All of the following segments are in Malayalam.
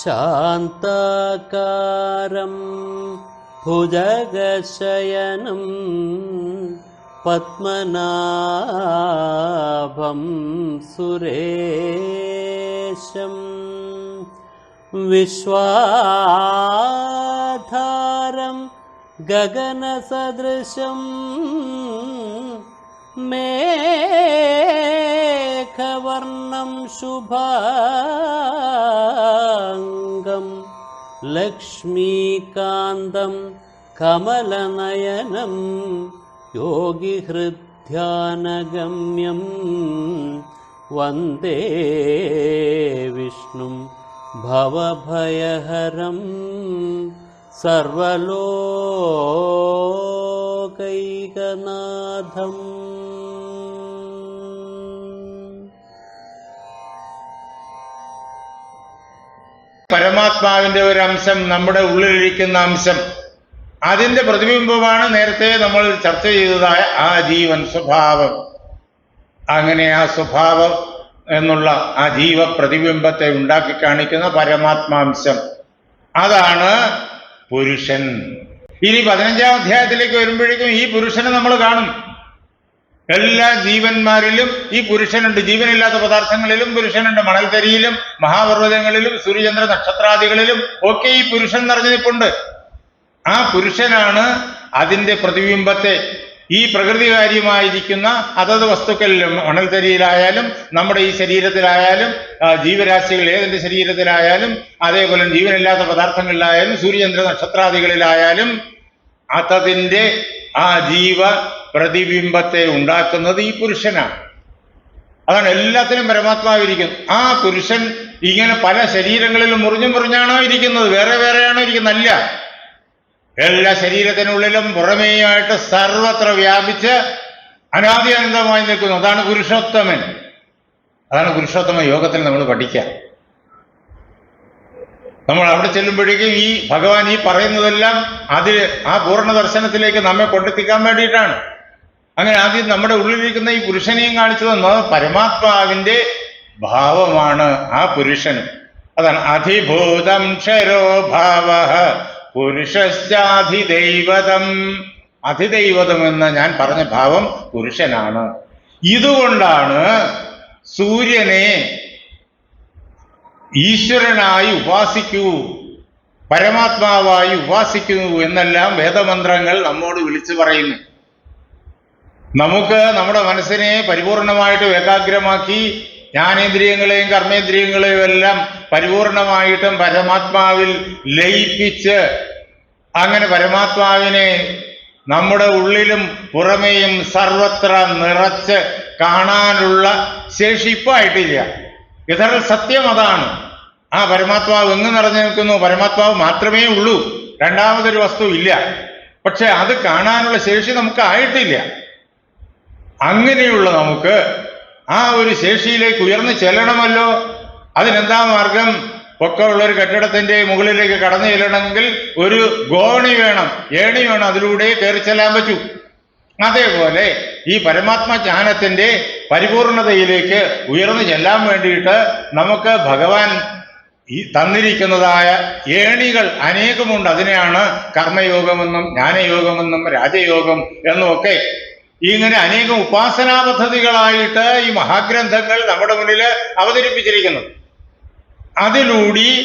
शान्ताकारं भुजगशयनं पद्मनाभं सुरेशम् विश्वाधारं गगनसदृशं मेघवर्णं शुभाङ्गं लक्ष्मीकान्तं कमलनयनं योगिहृद्ध्यानगम्यं वन्दे विष्णुं भवभयहरं सर्वलोकैकनाथम् പരമാത്മാവിന്റെ ഒരു അംശം നമ്മുടെ ഉള്ളിലിരിക്കുന്ന അംശം. അതിന്റെ പ്രതിബിംബമാണ് നേരത്തെ നമ്മൾ ചർച്ച ചെയ്തതായ ആ ജീവൻ സ്വഭാവം. അങ്ങനെ ആ സ്വഭാവം എന്നുള്ള ആ ജീവ പ്രതിബിംബത്തെ ഉണ്ടാക്കി കാണിക്കുന്ന പരമാത്മാംശം അതാണ് പുരുഷൻ. ഇനി പതിനഞ്ചാം അധ്യായത്തിലേക്ക് വരുമ്പോഴേക്കും ഈ പുരുഷനെ നമ്മൾ കാണും. എല്ലാ ജീവന്മാരിലും ഈ പുരുഷനുണ്ട്. ജീവനില്ലാത്ത പദാർത്ഥങ്ങളിലും പുരുഷനുണ്ട് മണൽത്തരിയിലും മഹാപർവതങ്ങളിലും സൂര്യചന്ദ്ര നക്ഷത്രാദികളിലും ഒക്കെ ഈ പുരുഷൻ നിറഞ്ഞു നിൽപ്പുണ്ട് ആ പുരുഷനാണ് അതിന്റെ പ്രതിബിംബത്തെ. ഈ പ്രകൃതികാര്യമായിരിക്കുന്ന അതത് വസ്തുക്കളിലും മണൽത്തരിയിലായാലും നമ്മുടെ ഈ ശരീരത്തിലായാലും ജീവരാശികൾ ഏതിന്റെ ശരീരത്തിലായാലും അതേപോലെ ജീവനില്ലാത്ത പദാർത്ഥങ്ങളിലായാലും സൂര്യചന്ദ്ര നക്ഷത്രാദികളിലായാലും അതതിന്റെ ആ ജീവ പ്രതിബിംബത്തെ ഉണ്ടാക്കുന്നത് ഈ പുരുഷനാണ്. അതാണ് എല്ലാത്തിനും പരമാത്മാവിരിക്കുന്നത്. ആ പുരുഷൻ ഇങ്ങനെ പല ശരീരങ്ങളിലും മുറിഞ്ഞു മുറിഞ്ഞാണോ ഇരിക്കുന്നത്? വേറെ വേറെയാണോ ഇരിക്കുന്നല്ല എല്ലാ ശരീരത്തിനുള്ളിലും പുറമേയായിട്ട് സർവത്ര വ്യാപിച്ച് അനാദി അനന്തമായി നിൽക്കുന്നു. അതാണ് പുരുഷോത്തമൻ. അതാണ് പുരുഷോത്തമ യോഗത്തിൽ നമ്മൾ പഠിക്കുക നമ്മൾ അവിടെ ചെല്ലുമ്പോഴേക്കും ഈ ഭഗവാൻ ഈ പറയുന്നതെല്ലാം അതിൽ ആ പൂർണ ദർശനത്തിലേക്ക് നമ്മെ കൊണ്ടെത്തിക്കാൻ വേണ്ടിയിട്ടാണ്. അങ്ങനെ ആദ്യം നമ്മുടെ ഉള്ളിലിരിക്കുന്ന ഈ പുരുഷനെയും കാണിച്ചു തന്നത് പരമാത്മാവിന്റെ ഭാവമാണ് ആ പുരുഷനും. അതാണ് അധിഭൂതം ക്ഷരോ ഭാവ. പുരുഷാധിദൈവതം അധിദൈവതം എന്ന് ഞാൻ പറഞ്ഞ ഭാവം പുരുഷനാണ്. ഇതുകൊണ്ടാണ് സൂര്യനെ ഈശ്വരനായി ഉപാസിക്കൂ പരമാത്മാവായി ഉപാസിക്കുന്നു എന്നെല്ലാം വേദമന്ത്രങ്ങൾ നമ്മോട് വിളിച്ചു പറയുന്നു. നമുക്ക് നമ്മുടെ മനസ്സിനെ പരിപൂർണമായിട്ട് ഏകാഗ്രമാക്കി ജ്ഞാനേന്ദ്രിയങ്ങളെയും കർമ്മേന്ദ്രിയങ്ങളെയും എല്ലാം പരിപൂർണമായിട്ടും പരമാത്മാവിൽ ലയിപ്പിച്ച് അങ്ങനെ പരമാത്മാവിനെ നമ്മുടെ ഉള്ളിലും പുറമേയും സർവത്ര നിറച്ച് കാണാനുള്ള ശേഷി ഇപ്പം ആയിട്ടില്ല. യഥാർത്ഥ സത്യം അതാണ്. ആ പരമാത്മാവ് എങ്ങ് നിറഞ്ഞു നിൽക്കുന്നു? പരമാത്മാവ് മാത്രമേ ഉള്ളൂ. രണ്ടാമതൊരു വസ്തു ഇല്ല. പക്ഷെ അത് കാണാനുള്ള ശേഷി നമുക്ക് ആയിട്ടില്ല. അങ്ങനെയുള്ള നമുക്ക് ആ ഒരു ശേഷിയിലേക്ക് ഉയർന്നു ചെല്ലണമല്ലോ. അതിനെന്താ മാർഗം? പൊക്കമുള്ള ഒരു കെട്ടിടത്തിന്റെ മുകളിലേക്ക് കടന്നു ചെല്ലണമെങ്കിൽ ഒരു ഗോണി വേണം. ഏണി വേണം. അതിലൂടെ കയറി ചെല്ലാൻ പറ്റൂ. അതേപോലെ ഈ പരമാത്മ ജ്ഞാനത്തിന്റെ പരിപൂർണതയിലേക്ക് ഉയർന്നു ചെല്ലാൻ വേണ്ടിയിട്ട് നമുക്ക് ഭഗവാൻ ഈ തന്നിരിക്കുന്നതായ ഏണികൾ അനേകമുണ്ട്. അതിനെയാണ് കർമ്മയോഗമെന്നും ജ്ഞാനയോഗമെന്നും രാജയോഗം എന്നും ഒക്കെ ഇങ്ങനെ അനേകം ഉപാസനാ പദ്ധതികളായിട്ട് ഈ മഹാഗ്രന്ഥങ്ങൾ നമ്മുടെ മുന്നിൽ അവതരിപ്പിച്ചിരിക്കുന്നു. അതിലൂടെ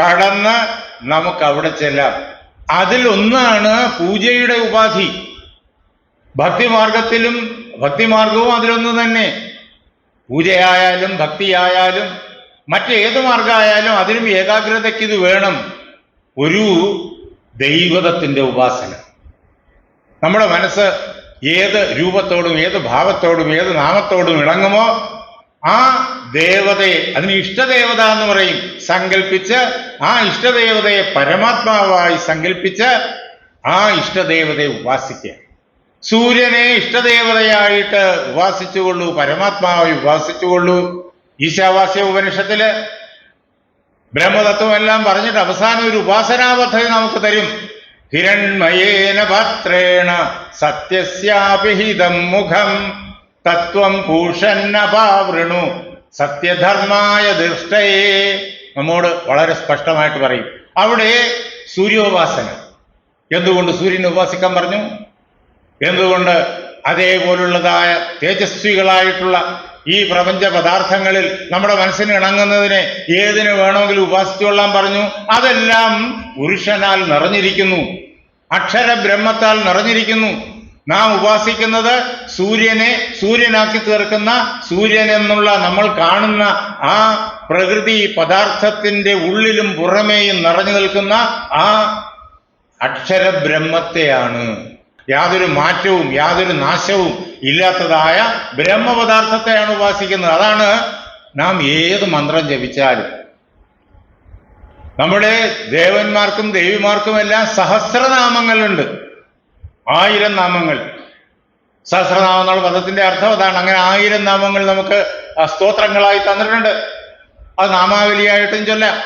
കടന്ന് നമുക്ക് അവിടെ ചെല്ലാം അതിലൊന്നാണ് പൂജയുടെ ഉപാധി. ഭക്തിമാർഗത്തിലും ഭക്തിമാർഗവും അതിലൊന്ന് തന്നെ. പൂജയായാലും ഭക്തിയായാലും മറ്റേത് മാർഗമായാലും അതിനും ഏകാഗ്രതയ്ക്ക് ഇത് വേണം. ഒരു ദൈവതത്തിന്റെ ഉപാസന. നമ്മുടെ മനസ്സ് ഏത് രൂപത്തോടും ഏത് ഭാവത്തോടും ഏത് നാമത്തോടും ഇണങ്ങുമോ ആ ദേവതയെ അതിന് ഇഷ്ടദേവത എന്ന് പറയും. സങ്കല്പിച്ച് ആ ഇഷ്ടദേവതയെ പരമാത്മാവായി സങ്കല്പിച്ച് ആ ഇഷ്ടദേവതയെ ഉപാസിക്കുക. സൂര്യനെ ഇഷ്ടദേവതയായിട്ട് ഉപാസിച്ചുകൊള്ളൂ പരമാത്മാവായി ഉപാസിച്ചുകൊള്ളൂ. ഈശാവാസ്യ ഉപനിഷത്തിൽ ബ്രഹ്മതത്വമെല്ലാം പറഞ്ഞിട്ട് അവസാനം ഒരു ഉപാസനാ പദ്ധതി നമുക്ക് തരും. ഹിരൺമയേന പാത്രേണ സത്യസ്യാപിഹിതം മുഖം തത്വം പൂഷന്നപാവൃണു സത്യധർമായ ദൃഷ്ടയെ നമ്മോട് വളരെ സ്പഷ്ടമായിട്ട് പറയും. അവിടെ സൂര്യോപാസന. എന്തുകൊണ്ട് സൂര്യനെ ഉപാസിക്കാൻ പറഞ്ഞു? എന്തുകൊണ്ട് അതേപോലുള്ളതായ തേജസ്വികളായിട്ടുള്ള ഈ പ്രപഞ്ച പദാർത്ഥങ്ങളിൽ നമ്മുടെ മനസ്സിന് ഇണങ്ങുന്നതിനെ ഏതിനു വേണമെങ്കിലും ഉപാസിച്ചുകൊള്ളാൻ പറഞ്ഞു? അതെല്ലാം പുരുഷനാൽ നിറഞ്ഞിരിക്കുന്നു. അക്ഷര ബ്രഹ്മത്താൽ നിറഞ്ഞിരിക്കുന്നു. നാം ഉപാസിക്കുന്നത് സൂര്യനെ സൂര്യനാക്കി തീർക്കുന്ന സൂര്യൻ എന്നുള്ള നമ്മൾ കാണുന്ന ആ പ്രകൃതി പദാർത്ഥത്തിന്റെ ഉള്ളിലും പുറമേയും നിറഞ്ഞു നിൽക്കുന്ന ആ അക്ഷരബ്രഹ്മത്തെയാണ്. യാതൊരു മാറ്റവും യാതൊരു നാശവും ഇല്ലാത്തതായ ബ്രഹ്മപദാർത്ഥത്തെയാണ് ഉപാസിക്കുന്നത്. അതാണ് നാം ഏത് മന്ത്രം ജപിച്ചാലും. നമ്മുടെ ദേവന്മാർക്കും ദേവിമാർക്കും എല്ലാം സഹസ്രനാമങ്ങളുണ്ട്. ആയിരം നാമങ്ങൾ. സഹസ്രനാമം എന്നുള്ള പദത്തിന്റെ അർത്ഥം അതാണ്. അങ്ങനെ ആയിരം നാമങ്ങൾ നമുക്ക് സ്തോത്രങ്ങളായി തന്നിട്ടുണ്ട്. അത് നാമാവലിയായിട്ടും ചൊല്ലാം.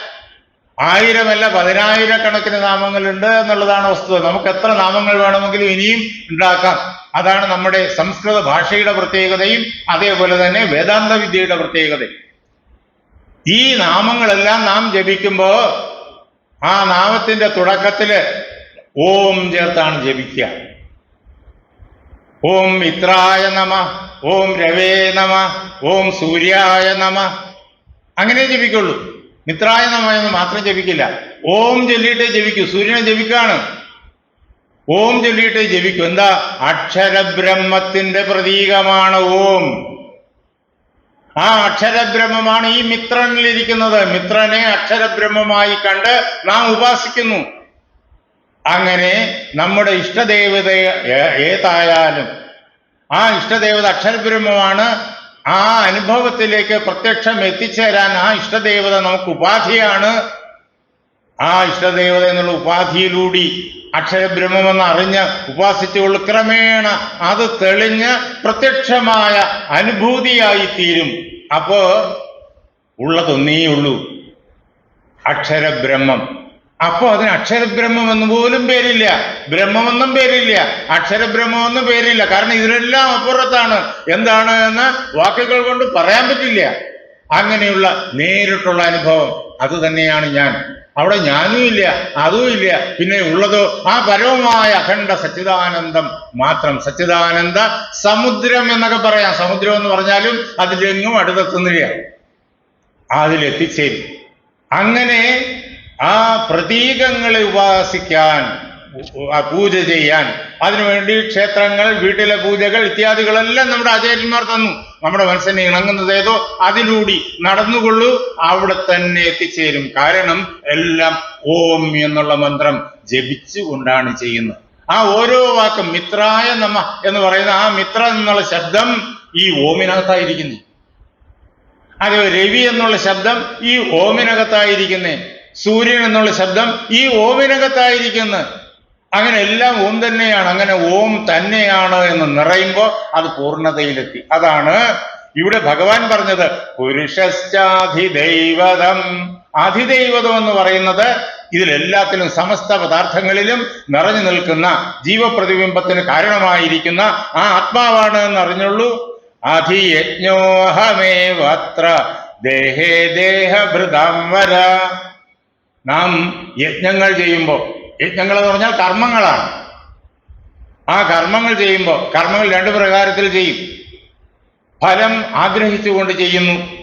ആയിരമല്ല പതിനായിരക്കണക്കിന് നാമങ്ങളുണ്ട് എന്നുള്ളതാണ് വസ്തുത. നമുക്ക് എത്ര നാമങ്ങൾ വേണമെങ്കിലും ഇനിയും ഉണ്ടാക്കാം. അതാണ് നമ്മുടെ സംസ്കൃത ഭാഷയുടെ പ്രത്യേകതയും അതേപോലെ തന്നെ വേദാന്ത വിദ്യയുടെ പ്രത്യേകതയും. ഈ നാമങ്ങളെല്ലാം നാം ജപിക്കുമ്പോൾ ആ നാമത്തിന്റെ തുടക്കത്തിൽ ഓം ചേർത്താണ് ജപിക്കുക. ഓം മിത്രായ നമ ഓം രവേ നമ ഓം സൂര്യായ നമ. അങ്ങനെ ജപിക്കുള്ളൂ. മിത്രായ നമ എന്ന് മാത്രം ജപിക്കില്ല. ഓം ചൊല്ലിയിട്ടേ ജപിക്കൂ. സൂര്യനെ ജപിക്കാണ്. ഓം ചൊല്ലിയിട്ടേ ജപിക്കൂ. എന്താ? അക്ഷരബ്രഹ്മത്തിന്റെ പ്രതീകമാണ് ഓം. ആ അക്ഷരബ്രഹ്മമാണ് ഈ മിത്രനിലിരിക്കുന്നത്. മിത്രനെ അക്ഷരബ്രഹ്മമായി കണ്ട് നാം ഉപാസിക്കുന്നു. അങ്ങനെ നമ്മുടെ ഇഷ്ടദേവത ഏതായാലും ആ ഇഷ്ടദേവത അക്ഷരബ്രഹ്മമാണ് ആ അനുഭവത്തിലേക്ക് പ്രത്യക്ഷം എത്തിച്ചേരാൻ ആ ഇഷ്ടദേവത നമുക്ക് ഉപാധിയാണ്. ആ ഇഷ്ടദേവത എന്നുള്ള ഉപാധിയിലൂടി അക്ഷരബ്രഹ്മമെന്ന് അറിഞ്ഞ് ഉപാസിച്ചുകൊണ്ട് ക്രമേണ അത് തെളിഞ്ഞ് പ്രത്യക്ഷമായ അനുഭൂതിയായി തീരും അപ്പോ ഉള്ളതൊന്നേ ഉള്ളൂ. അക്ഷരബ്രഹ്മം. അപ്പോ അതിന് അക്ഷരബ്രഹ്മം എന്ന് പോലും പേരില്ല. ബ്രഹ്മമെന്നും പേരില്ല. അക്ഷരബ്രഹ്മമെന്നും പേരില്ല. കാരണം ഇതിനെല്ലാം അപ്പുറത്താണ്. എന്താണ് എന്ന് വാക്കുകൾ കൊണ്ട് പറയാൻ പറ്റില്ല. അങ്ങനെയുള്ള നേരിട്ടുള്ള അനുഭവം. അത് തന്നെയാണ് ഞാൻ. അവിടെ ഞാനും ഇല്ല അതും ഇല്ല. പിന്നെ ഉള്ളത് ആ പരമമായ അഖണ്ഡ സച്ചിദാനന്ദം മാത്രം. സച്ചിദാനന്ദ സമുദ്രം എന്നൊക്കെ പറയാം. സമുദ്രം എന്ന് പറഞ്ഞാലും അതിലെങ്ങും അടുത്തെത്തുന്നില്ല. അതിലെത്തിച്ചേരും. അങ്ങനെ ആ പ്രതീകങ്ങളെ ഉപാസിക്കാൻ പൂജ ചെയ്യാൻ. അതിനുവേണ്ടി ക്ഷേത്രങ്ങൾ വീട്ടിലെ പൂജകൾ ഇത്യാദികളെല്ലാം നമ്മുടെ ആചാര്യന്മാർ തന്നു. നമ്മുടെ മനസ്സിനെ ഇണങ്ങുന്നത് ഏതോ? അതിലൂടി നടന്നുകൊള്ളൂ. അവിടെ തന്നെ എത്തിച്ചേരും. കാരണം എല്ലാം ഓം എന്നുള്ള മന്ത്രം ജപിച്ചു ജപിച്ചുകൊണ്ടാണ് ചെയ്യുന്നത്. ആ ഓരോ വാക്കും മിത്രായ നമ എന്ന് പറയുന്ന ആ മിത്ര എന്നുള്ള ശബ്ദം ഈ ഓമിനകത്തായിരിക്കുന്നു. അത് രവി എന്നുള്ള ശബ്ദം ഈ ഓമിനകത്തായിരിക്കുന്നേ. സൂര്യൻ എന്നുള്ള ശബ്ദം ഈ ഓമിനകത്തായിരിക്കുന്നു. അങ്ങനെ എല്ലാം ഓം തന്നെയാണ് അങ്ങനെ ഓം തന്നെയാണ് എന്ന് നിറയുമ്പോൾ അത് പൂർണതയിലെത്തി. അതാണ് ഇവിടെ ഭഗവാൻ പറഞ്ഞത് പുരുഷശ്ചാധിദൈവതം. അധിദൈവതം എന്ന് പറയുന്നത് ഇതിലെല്ലാത്തിലും സമസ്ത പദാർത്ഥങ്ങളിലും നിറഞ്ഞു നിൽക്കുന്ന ജീവപ്രതിബിംബത്തിന് കാരണമായിരിക്കുന്ന ആ ആത്മാവാണ് എന്ന് അറിഞ്ഞുള്ളൂ അധിയജ്ഞോഹമേവത്ര ദേഹേ ദേഹഭൃതം വര. നാം യജ്ഞങ്ങൾ ചെയ്യുമ്പോൾ യജ്ഞങ്ങൾ എന്ന് പറഞ്ഞാൽ കർമ്മങ്ങളാണ്. ആ കർമ്മങ്ങൾ ചെയ്യുമ്പോൾ കർമ്മങ്ങൾ രണ്ട് പ്രകാരത്തിൽ ചെയ്യും. ഫലം ആഗ്രഹിച്ചുകൊണ്ട് ചെയ്യുന്നു.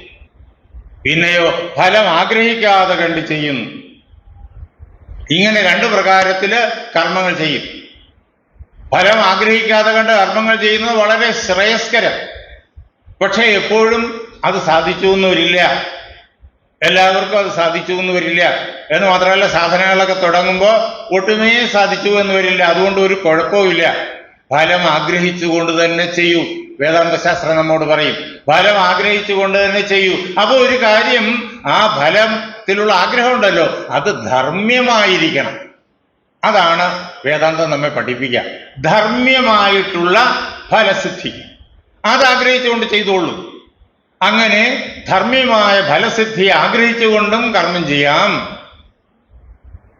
പിന്നെയോ ഫലം ആഗ്രഹിക്കാതെ കണ്ട് ചെയ്യുന്നു. ഇങ്ങനെ രണ്ട് പ്രകാരത്തിൽ കർമ്മങ്ങൾ ചെയ്യും. ഫലം ആഗ്രഹിക്കാതെ കണ്ട് കർമ്മങ്ങൾ ചെയ്യുന്നത് വളരെ ശ്രേയസ്കരം. പക്ഷേ എപ്പോഴും അത് സാധിച്ചു എന്ന് വരില്ല എല്ലാവർക്കും അത് സാധിച്ചു എന്ന് വരില്ല. എന്ന് മാത്രമല്ല സാധനങ്ങളൊക്കെ തുടങ്ങുമ്പോൾ ഒട്ടുമേ സാധിച്ചു എന്ന് വരില്ല. അതുകൊണ്ട് ഒരു കുഴപ്പവുമില്ല ഫലം ആഗ്രഹിച്ചുകൊണ്ട് തന്നെ ചെയ്യൂ. വേദാന്ത ശാസ്ത്രം നമ്മോട് പറയും. ഫലം ആഗ്രഹിച്ചുകൊണ്ട് തന്നെ ചെയ്യൂ. അപ്പോൾ ഒരു കാര്യം ആ ഫലത്തിലുള്ള ആഗ്രഹം ഉണ്ടല്ലോ അത് ധർമ്മ്യമായിരിക്കണം. അതാണ് വേദാന്തം നമ്മെ പഠിപ്പിക്കുക. ധർമ്മ്യമായിട്ടുള്ള ഫലസിദ്ധി. അത് ആഗ്രഹിച്ചുകൊണ്ട് ചെയ്തോളൂ. അങ്ങനെ ധർമ്മ്യമായ ഫലസിദ്ധി ആഗ്രഹിച്ചുകൊണ്ടും കർമ്മം ചെയ്യാം.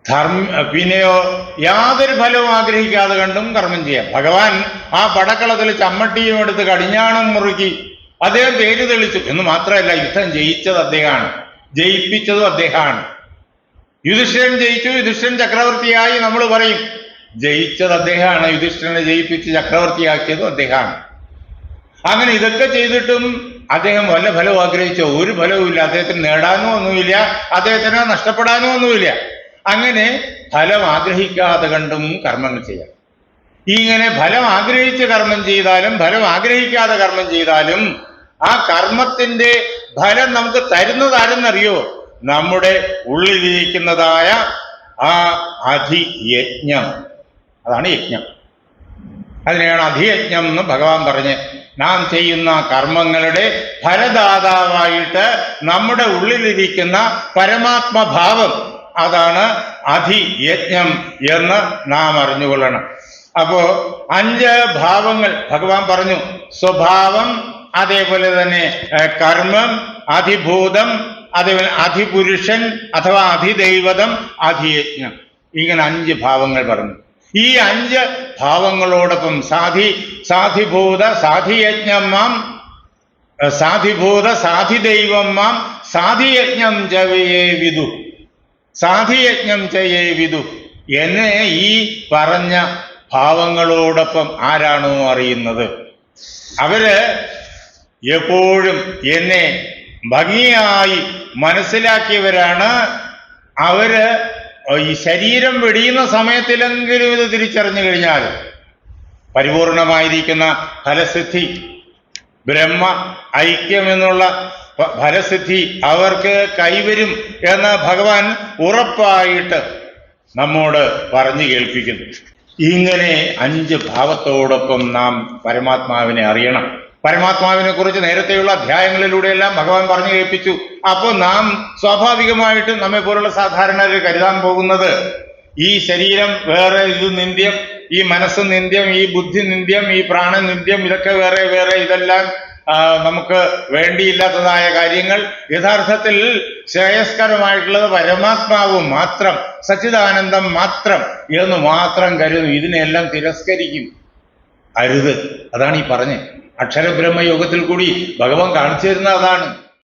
ധർമ്മ പിന്നെയോ യാതൊരു ഫലവും ആഗ്രഹിക്കാതെ കണ്ടും കർമ്മം ചെയ്യാം. ഭഗവാൻ ആ പടക്കളത്തിൽ ചമ്മട്ടിയും എടുത്ത് കടിഞ്ഞാണം മുറുക്കി അദ്ദേഹം പേര് തെളിച്ചു. എന്ന് മാത്രമല്ല യുദ്ധം ജയിച്ചത് അദ്ദേഹമാണ്. ജയിപ്പിച്ചതും അദ്ദേഹമാണ്. യുധിഷ്ഠിരൻ ജയിച്ചു. യുധിഷ്ഠിരൻ ചക്രവർത്തിയായി നമ്മൾ പറയും. ജയിച്ചത് അദ്ദേഹമാണ്. യുധിഷ്ഠിരനെ ജയിപ്പിച്ച് ചക്രവർത്തിയാക്കിയതും അദ്ദേഹമാണ്. അങ്ങനെ ഇതൊക്കെ ചെയ്തിട്ടും അദ്ദേഹം വല്ല ഫലവും ആഗ്രഹിച്ചോ? ഒരു ഫലവും ഇല്ല. അദ്ദേഹത്തിന് നേടാനോ ഒന്നുമില്ല. അദ്ദേഹത്തിന് നഷ്ടപ്പെടാനോ ഒന്നുമില്ല. അങ്ങനെ ഫലം ആഗ്രഹിക്കാതെ കണ്ടും കർമ്മങ്ങൾ ചെയ്യാം. ഇങ്ങനെ ഫലം ആഗ്രഹിച്ച് കർമ്മം ചെയ്താലും ഫലം ആഗ്രഹിക്കാതെ കർമ്മം ചെയ്താലും ആ കർമ്മത്തിന്റെ ഫലം നമുക്ക് തരുന്നത് ആരെന്നറിയോ നമ്മുടെ ഉള്ളിലിരിക്കുന്നതായ ആ അധിയജ്ഞം. അതാണ് യജ്ഞം. അതിനെയാണ് അധിയജ്ഞം എന്ന് ഭഗവാൻ പറഞ്ഞ് നാം ചെയ്യുന്ന കർമ്മങ്ങളുടെ ഫലദാതാവായിട്ട് നമ്മുടെ ഉള്ളിലിരിക്കുന്ന പരമാത്മഭാവം അതാണ് അധിയജ്ഞം എന്ന് നാം അറിഞ്ഞുകൊള്ളണം. അപ്പോ അഞ്ച് ഭാവങ്ങൾ ഭഗവാൻ പറഞ്ഞു. സ്വഭാവം അതേപോലെ തന്നെ കർമ്മം അധിഭൂതം അതേപോലെ അധിപുരുഷൻ അഥവാ അധിദൈവതം അധിയജ്ഞം. ഇങ്ങനെ അഞ്ച് ഭാവങ്ങൾ പറഞ്ഞു. ഈ അഞ്ച് ഭാവങ്ങളോടൊപ്പം സാധി സാധിഭൂത സാധിയജ്ഞം മാം സാധിഭൂത സാധി ദൈവം മാം സാധിയജ്ഞം ചവയേ വിദു സാധിയജ്ഞം ചെയ്യേ വിദു. എന്നെ ഈ പറഞ്ഞ ഭാവങ്ങളോടൊപ്പം ആരാണോ അറിയുന്നത്? അവർ എപ്പോഴും എന്നെ ഭംഗിയായി മനസ്സിലാക്കിയവരാണ്. അവർ ഈ ശരീരം വെടിയുന്ന സമയത്തിലെങ്കിലും ഇത് തിരിച്ചറിഞ്ഞു കഴിഞ്ഞാൽ പരിപൂർണമായിരിക്കുന്ന ഫലസിദ്ധി ബ്രഹ്മ ഐക്യം എന്നുള്ള ഫലസിദ്ധി അവർക്ക് കൈവരും എന്ന് ഭഗവാൻ ഉറപ്പായിട്ട് നമ്മോട് പറഞ്ഞു കേൾപ്പിക്കുന്നു. ഇങ്ങനെ അഞ്ച് ഭാവത്തോടൊപ്പം നാം പരമാത്മാവിനെ അറിയണം. പരമാത്മാവിനെ കുറിച്ച് നേരത്തെയുള്ള അധ്യായങ്ങളിലൂടെയെല്ലാം ഭഗവാൻ പറഞ്ഞു കേൾപ്പിച്ചു. അപ്പോൾ നാം സ്വാഭാവികമായിട്ടും നമ്മെ പോലുള്ള സാധാരണര് കരുതാൻ പോകുന്നത് ഈ ശരീരം വേറെ ഇത് നിന്ദ്യം ഈ മനസ്സ് നിന്ദ്യം ഈ ബുദ്ധി നിന്ദ്യം ഈ പ്രാണൻ നിന്ദ്യം ഇതൊക്കെ വേറെ വേറെ ഇതെല്ലാം നമുക്ക് വേണ്ടിയില്ലാത്തതായ കാര്യങ്ങൾ. യഥാർത്ഥത്തിൽ ശ്രേയസ്കരമായിട്ടുള്ളത് പരമാത്മാവ് മാത്രം സച്ചിദാനന്ദം മാത്രം എന്ന് മാത്രം കരുതും ഇതിനെല്ലാം തിരസ്കരിക്കും. അരുത്. അതാണ് ഈ പറഞ്ഞത്. അക്ഷരബ്രഹ്മ യോഗത്തിൽ കൂടി ഭഗവാൻ കാണിച്ചു തരുന്ന അതാണ്.